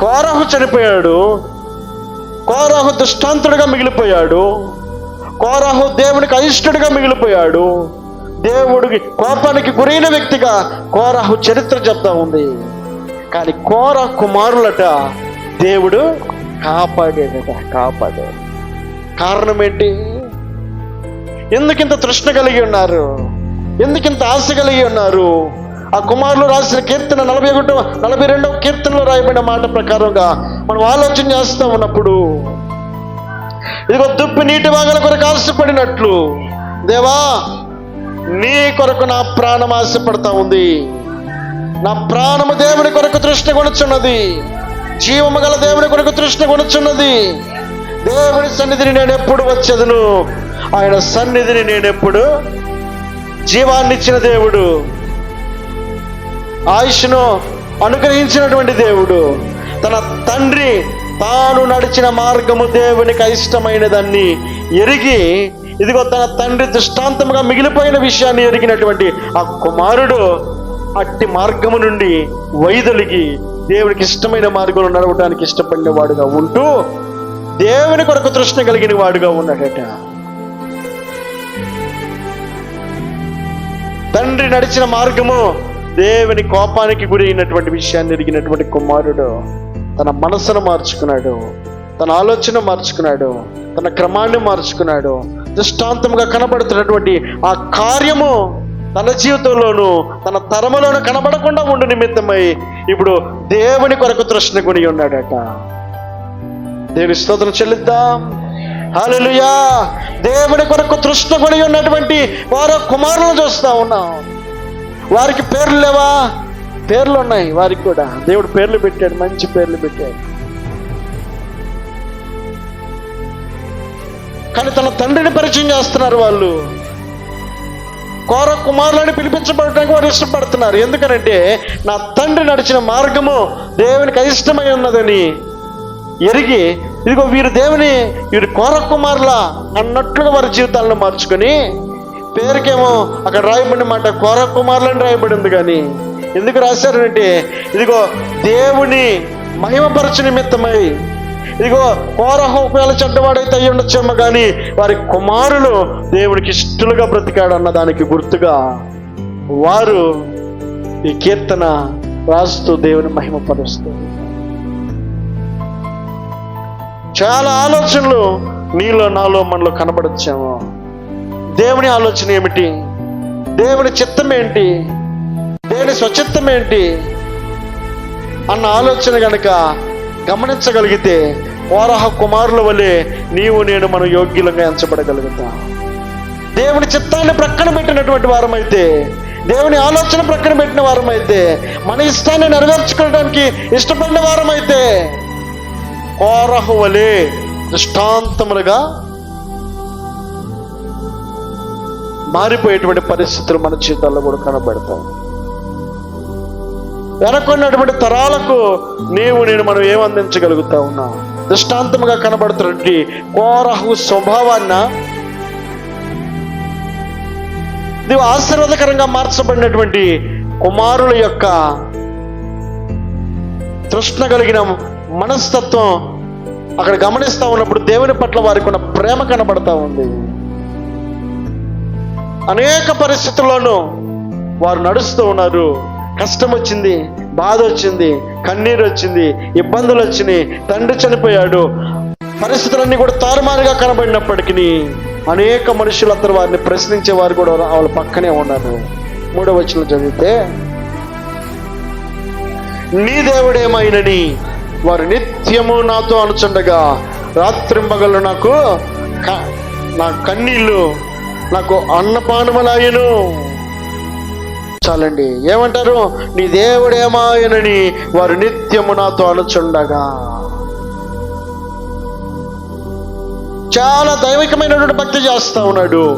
కోరహు చనిపోయాడు. కోరహు దుష్టాంతుడిగా మిగిలిపోయాడు. కోరహు దేవునికి అయిష్టుడిగా మిగిలిపోయాడు. దేవుడికి కోపానికి గురైన వ్యక్తిగా కోరహు చరిత్ర చెప్తా ఉంది. కానీ కోర కుమారులట దేవుడు కాపాడేదట కాపాడాడు. కారణం ఏంటి? ఎందుకింత తృష్ణ కలిగి ఉన్నారు? ఎందుకింత ఆశ కలిగి ఉన్నారు? ఆ కుమారులు రాసిన కీర్తన నలభై ఒకటో నలభై రెండవ కీర్తనలో రాయబడిన మాట ప్రకారంగా మనం ఆలోచన చేస్తూ ఉన్నప్పుడు ఇదిగో దుప్పి నీటి వాగల కొరకు ఆశపడినట్లు దేవా నీ కొరకు నా ప్రాణం ఆశపడతా ఉంది. నా ప్రాణము దేవుని కొరకు తృష్ణ కొనుచున్నది. జీవము గల దేవుని కొరకు తృష్ణ కొనుచున్నది. దేవుని సన్నిధిని నేను ఎప్పుడు వచ్చేదను? ఆయన సన్నిధిని నేను ఎప్పుడు? జీవాన్నిచ్చిన దేవుడు. ఆయుష్ను అనుగ్రహించినటువంటి దేవుడు. తన తండ్రి తాను నడిచిన మార్గము దేవునికి అయిష్టమైనదాన్ని ఎరిగి ఇదిగో తన తండ్రి దృష్టాంతముగా మిగిలిపోయిన విషయాన్ని ఎరిగినటువంటి ఆ కుమారుడు అట్టి మార్గము నుండి వైదొలిగి దేవునికి ఇష్టమైన మార్గంలో నడవడానికి ఇష్టపడిన వాడుగా ఉంటూ దేవుని కొరకు తృష్ణ కలిగిన వాడుగా ఉన్నాడట తండ్రి నడిచిన మార్గము దేవుని కోపానికి గురి అయినటువంటి విషయాన్ని ఎరిగినటువంటి కుమారుడు తన మనసును మార్చుకున్నాడు తన ఆలోచన మార్చుకున్నాడు తన క్రమాన్ని మార్చుకున్నాడు దృష్టాంతముగా కనబడుతున్నటువంటి ఆ కార్యము తన జీవితంలోనూ తన తరములోనూ కనబడకుండా ఉండు నిమిత్తమై ఇప్పుడు దేవుని కొరకు తృష్ణ కొని ఉన్నాడట. దేవుని స్తోత్రం చెల్లిద్దాం. హల్లెలూయా దేవుని కొరకు తృష్ణ కొని ఉన్నటువంటి వారో కుమారులను చూస్తా ఉన్నాం. వారికి పేర్లు లేవా? పేర్లు ఉన్నాయి వారికి కూడా. దేవుడు పేర్లు పెట్టాడు మంచి పేర్లు పెట్టాడు. కానీ తన తండ్రిని పరిచయం చేస్తున్నారు వాళ్ళు. కోర కుమారులని పిలిపించబడటానికి వారు ఇష్టపడుతున్నారు. ఎందుకనంటే నా తండ్రి నడిచిన మార్గము దేవునికి అయిష్టమై ఉన్నదని ఎరిగి ఇదిగో వీరు దేవుని వీరు కోర కుమారుల అన్నట్లుగా వారి జీవితాలను మార్చుకొని పేరుకేమో అక్కడ రాయబడిన మాట కోర కుమారులని రాయబడింది కానీ. ఎందుకు రాశారంటే ఇదిగో దేవుని మహిమపరచు నిమిత్తమై ఇదిగో కోరహ ఒకవేళ చెడ్డవాడైతే అయ్యి ఉండొచ్చేమో కానీ వారి కుమారులు దేవుడికి ఇష్టలుగా బ్రతికాడు అన్న దానికి గుర్తుగా వారు ఈ కీర్తన రాస్తూ దేవుని మహిమపరుస్తూ చాలా ఆలోచనలు నీలో నాలో మనలో కనబడొచ్చాము. దేవుని ఆలోచన ఏమిటి? దేవుని చిత్తం ఏంటి? దేవుని స్వచిత్తం ఏంటి? అన్న ఆలోచన గనక గమనించగలిగితే కోరహ కుమారుల వలె నీవు నేను మనం యోగ్యులంగా ఎంచబడగలుగుతాం. దేవుని చిత్తాన్ని ప్రక్కన పెట్టినటువంటి వారమైతే దేవుని ఆలోచన ప్రక్కన పెట్టిన వారమైతే మన ఇష్టాన్ని నెరవేర్చుకోవడానికి ఇష్టపడిన వారమైతే కోరహు వలె దృష్టాంతములుగా మారిపోయేటువంటి పరిస్థితులు మన జీవితాల్లో కూడా కనబడతాయి. వెనకున్నటువంటి తరాలకు నీవు నేను మనం ఏమందించగలుగుతా ఉన్నా ఉన్నాం? దృష్టాంతముగా కనబడుతున్నటువంటి కోరహు స్వభావాన్న ఇది ఆశీర్వాదకరంగా మార్చబడినటువంటి కుమారుల యొక్క తృష్ణ కలిగిన మనస్తత్వం అక్కడ గమనిస్తూ ఉన్నప్పుడు దేవుని పట్ల వారికి ఉన్న ప్రేమ కనబడతా ఉంది. అనేక పరిస్థితుల్లోనూ వారు నడుస్తూ ఉన్నారు. కష్టం వచ్చింది బాధ వచ్చింది కన్నీరు వచ్చింది ఇబ్బందులు వచ్చినాయి తండ్రి చనిపోయాడు. పరిస్థితులన్నీ కూడా తారుమారుగా కనబడినప్పటికీ అనేక మనుషులు అతను వారిని ప్రశ్నించే వారు కూడా వాళ్ళ పక్కనే ఉన్నారు. మూడో వచ్చిన చదివితే నీ దేవుడేమైనని వారు నిత్యము నాతో అనుచుండగా రాత్రింబగళ్ళు నాకు క- నా కన్నీళ్ళు నాకు అన్నపానములాయను చాలండి ఏమంటారు? నీ దేవుడేమాయనని వారు నిత్యము నాతో అనుచుండగా. చాలా దైవికమైనటువంటి భక్తి చేస్తా ఉన్నాడు.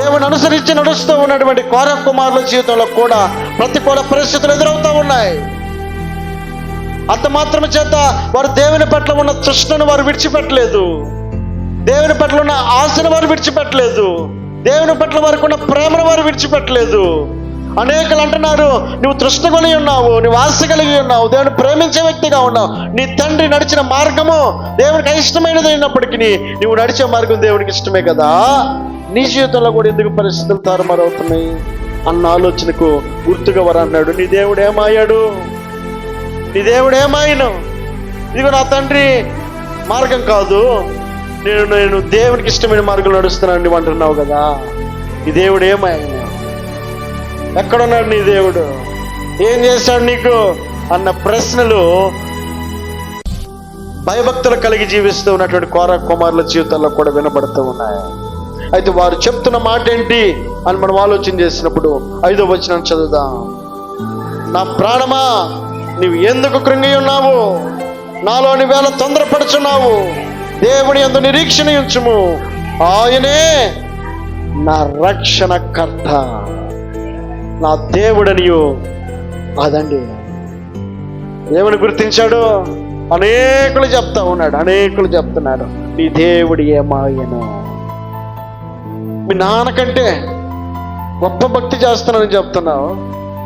దేవుని అనుసరించి నడుస్తూ ఉన్నటువంటి కోర కుమారుల జీవితంలో కూడా ప్రతికూల పరిస్థితులు ఎదురవుతూ ఉన్నాయి. అంత మాత్రం చేత వారు దేవుని పట్ల ఉన్న తృష్ణను వారు విడిచిపెట్టలేదు. దేవుని పట్ల ఉన్న ఆశను వారు విడిచిపెట్టలేదు. దేవుని పట్ల వారికి ఉన్న ప్రేమను వారు విడిచిపెట్టలేదు. అనేకలు అంటున్నారు నువ్వు తృష్ణ కలిగి ఉన్నావు నువ్వు ఆశ కలిగి ఉన్నావు దేవుని ప్రేమించే వ్యక్తిగా ఉన్నావు. నీ తండ్రి నడిచిన మార్గము దేవునికి ఇష్టమైనది అయినప్పటికీ నువ్వు నడిచే మార్గం దేవునికి ఇష్టమే కదా? నీ జీవితంలో కూడా ఎందుకు పరిస్థితులు తారుమారవుతున్నాయి? అన్న ఆలోచనకు గుర్తుగా వారు అన్నాడు నీ దేవుడు ఏమయ్యాడు నీ దేవుడు ఏమాయను? ఇదిగో నా తండ్రి మార్గం కాదు. నేను నేను దేవునికి ఇష్టమైన మార్గంలో నడుస్తున్నాను అంటున్నావు కదా. ఈ దేవుడు ఏమాయను ఎక్కడున్నాడు నీ దేవుడు? ఏం చేశాడు నీకు? అన్న ప్రశ్నలు భయభక్తులు కలిగి జీవిస్తూ ఉన్నటువంటి కోర కుమారుల జీవితాల్లో కూడా వినబడుతూ ఉన్నాయి. అయితే వారు చెప్తున్న మాట ఏంటి అని మనం ఆలోచన చేసినప్పుడు ఐదో వచనం చదువుదాం. నా ప్రాణమా నీవు ఎందుకు కృంగి ఉన్నావు? నాలోని వేళ తొందరపడుచున్నావు? దేవుని ఎందు నిరీక్షణ ఉంచుము ఆయనే నా రక్షణకర్త. నా దేవుడనియు అదండి. దేవుని గుర్తించాడు? అనేకులు చెప్తా ఉన్నాడు అనేకులు చెప్తున్నాడు. నీ దేవుడు ఏమాయను? మీ నాన్నకంటే గొప్ప భక్తి చేస్తున్నానని చెప్తున్నావు.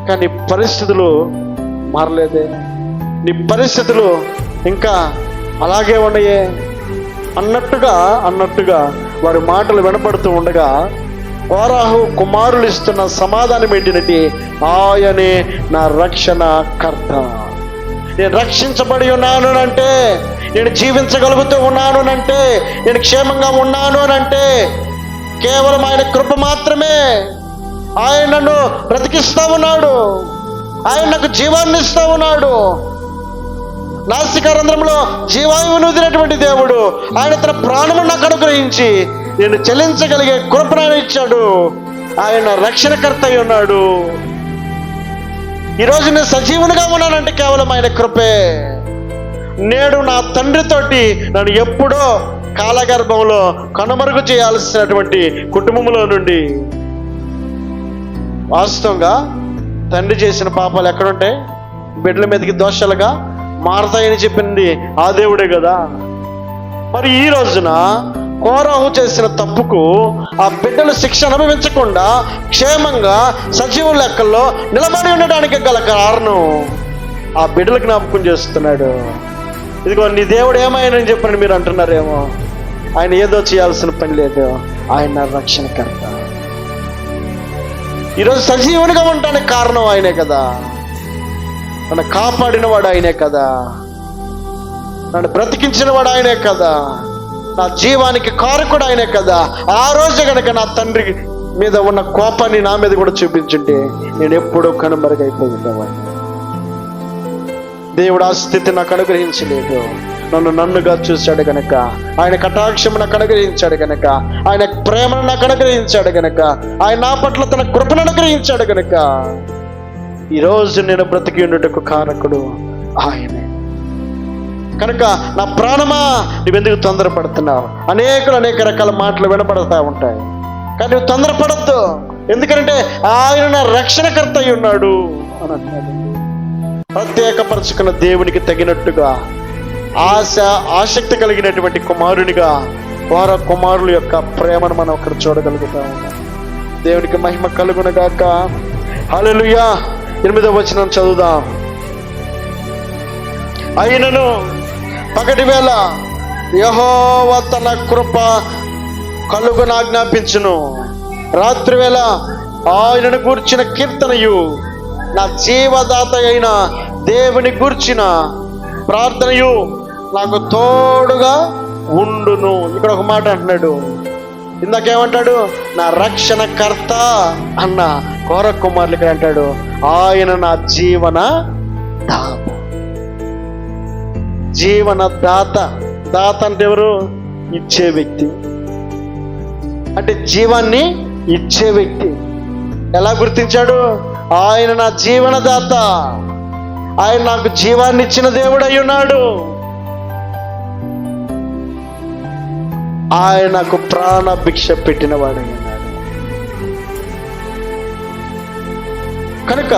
కానీ పరిస్థితులు మారలేదే. నీ పరిస్థితులు ఇంకా అలాగే ఉన్నాయే. అన్నట్టుగా అన్నట్టుగా వారి మాటలు వినపడుతూ ఉండగా కోరాహు కుమారులు ఇస్తున్న సమాధానం ఏంటంటే ఆయనే నా రక్షణ కర్త. నేను రక్షించబడి ఉన్నాను అంటే నేను జీవించగలుగుతూ ఉన్నాను అంటే నేను క్షేమంగా ఉన్నాను అంటే కేవలం ఆయన కృప మాత్రమే ఆయన నన్ను బ్రతికిస్తా ఉన్నాడు. ఆయన నాకు జీవాన్ని ఇస్తా ఉన్నాడు. నాసికారంధ్రంలో జీవాయువును వదిలేటువంటి దేవుడు ఆయన తన ప్రాణము నాకు అనుగ్రహించి నేను చెల్లించగలిగే కృపణను ఇచ్చాడు. ఆయన రక్షణకర్త అయి ఉన్నాడు. ఈరోజు నేను సజీవునిగా ఉన్నానంటే కేవలం ఆయన కృపే. నేడు నా తండ్రితోటి నన్ను ఎప్పుడో కాలగర్భంలో కనుమరుగు చేయాల్సినటువంటి కుటుంబంలో నుండి వాస్తవంగా తండ్రి చేసిన పాపాలు ఎక్కడుంటాయి? బిడ్డల మీదకి దోషాలుగా మారతాయని చెప్పింది ఆ దేవుడే కదా. మరి ఈ రోజున కోరాహు చేసిన తప్పుకు ఆ బిడ్డలు శిక్ష అనుభవించకుండా క్షేమంగా సజీవ లెక్కల్లో నిలబడి ఉండడానికి గల కారణం ఆ బిడ్డలు జ్ఞాపకం చేస్తున్నాడు. ఇదిగో నీ దేవుడు ఏమైనా చెప్పని మీరు అంటున్నారేమో. ఆయన ఏదో చేయాల్సిన పని లేదు. ఆయన రక్షణకర్త. ఈరోజు సజీవునిగా ఉండడానికి కారణం ఆయనే కదా. నన్ను కాపాడిన వాడు ఆయనే కదా. నన్ను బ్రతికించిన వాడు ఆయనే కదా. నా జీవానికి కారకుడు ఆయనే కదా. ఆ రోజు గనక నా తండ్రి మీద ఉన్న కోపాన్ని నా మీద కూడా చూపించుంటే నేను ఎప్పుడూ కనుమరుగైపోయేవాడిని. దేవుడు ఆ స్థితి నాకు అనుగ్రహించలేదు. నన్ను నన్నుగా చూశాడు గనక. ఆయన కటాక్షం నాకు అనుగ్రహించాడు గనక. ఆయన ప్రేమను నాకు అనుగ్రహించాడు గనక. ఆయన నా పట్ల తన కృపను అనుగ్రహించాడు గనక. ఈరోజు నేను బ్రతికి ఉండటకు కారకుడు ఆయనే. కనుక నా ప్రాణమా నువ్వెందుకు తొందరపడుతున్నావు? అనేకులు అనేక రకాల మాటలు వినపడతా ఉంటాయి. కానీ నువ్వు తొందరపడద్దు. ఎందుకంటే ఆయన నా రక్షణకర్త అయి ఉన్నాడు అని అంటాడు. ప్రత్యేకపరచుకున్న దేవునికి తగినట్టుగా ఆశ ఆసక్తి కలిగినటువంటి కుమారునిగా వార కుమారుల యొక్క ప్రేమను మనం అక్కడ చూడగలుగుతాము దేవునికి మహిమ కలుగునగాక హలో ఎనిమిదవ వచనం చదువుదాం. అయినను పగటి వేళ యహోవ తన కృప కలుగును ఆజ్ఞాపించును. రాత్రి వేళ ఆయనను గూర్చిన కీర్తనయు నా జీవదాత అయిన దేవుని గూర్చిన ప్రార్థనయు నాకు తోడుగా ఉండును. ఇక్కడ ఒక మాట అంటున్నాడు. ఇందాకేమంటాడు? నా రక్షణకర్త అన్న కోర కుమారులు ఇక్కడ అంటాడు ఆయన నా జీవన దాత. జీవన దాత. దాత అంటే ఎవరు? ఇచ్చే వ్యక్తి. అంటే జీవాన్ని ఇచ్చే వ్యక్తి. ఎలా గుర్తించాడు? ఆయన నా జీవనదాత ఆయన నాకు జీవాన్ని ఇచ్చిన దేవుడు అయి ఉన్నాడు. ఆయనకు ప్రాణ భిక్ష పెట్టిన వాడు కనుక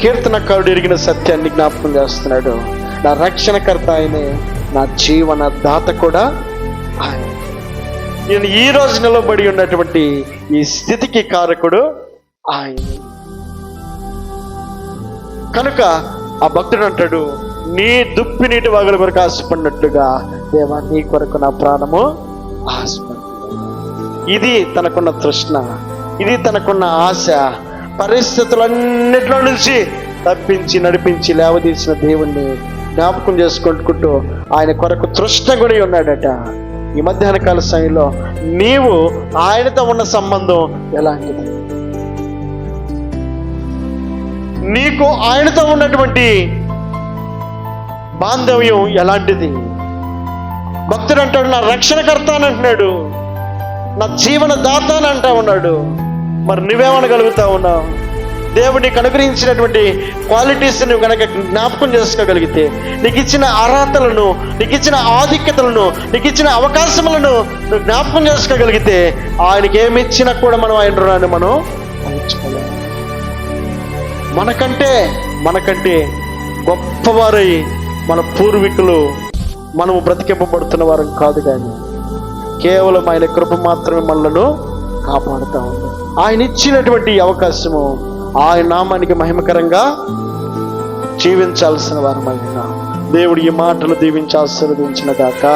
కీర్తనకారుడు ఎరిగిన సత్యాన్ని జ్ఞాపకం చేస్తున్నాడు. నా రక్షణకర్త ఆయనే నా జీవన దాత కూడా ఆయన. నేను ఈ రోజు నిలబడి ఉన్నటువంటి ఈ స్థితికి కారకుడు ఆయన. కనుక ఆ భక్తుడు అంటాడు నీ దుప్పి నీటి వాగుల కొరకు ఆశపడినట్లుగా దేవా నీ కొరకు నా ప్రాణము ఇది తనకున్న తృష్ణ ఇది తనకున్న ఆశ. పరిస్థితులన్నిటిలో నుంచి తప్పించి నడిపించి లేవదీసిన దేవుణ్ణి జ్ఞాపకం చేసుకుంటుకుంటూ ఆయన కొరకు తృష్ణ గుడి ఉన్నాడట. ఈ మధ్యాహ్న కాల సమయంలో నీవు ఆయనతో ఉన్న సంబంధం ఎలాంటిది? నీకు ఆయనతో ఉన్నటువంటి బాంధవ్యం ఎలాంటిది? భక్తుడు అంటాడు నా రక్షణకర్త అని అంటున్నాడు. నా జీవన దాత అని అంటా ఉన్నాడు. మరి నువ్వేమనగలుగుతా ఉన్నావు? దేవుడు నీకు అనుగ్రహించినటువంటి క్వాలిటీస్ నువ్వు కనుక జ్ఞాపకం చేసుకోగలిగితే నీకు ఇచ్చిన అర్హతలను నీకు ఇచ్చిన ఆధిక్యతలను నీకు ఇచ్చిన అవకాశములను నువ్వు జ్ఞాపకం చేసుకోగలిగితే ఆయనకి ఏమి ఇచ్చినా కూడా మనం ఆయన రుణాన్ని మనం అందించుకోలేము మనకంటే మనకంటే గొప్పవారై మన పూర్వీకులు మనము బ్రతికింపబడుతున్న వారం కాదు కానీ కేవలం ఆయన కృప మాత్రమే మనలను కాపాడుతూ ఉంది. ఆయన ఇచ్చినటువంటి అవకాశము ఆయన నామానికి మహిమకరంగా జీవించాల్సిన వారమైనా దేవుడు ఈ మాటలు దీవించి ఆశీర్వదించిన దాకా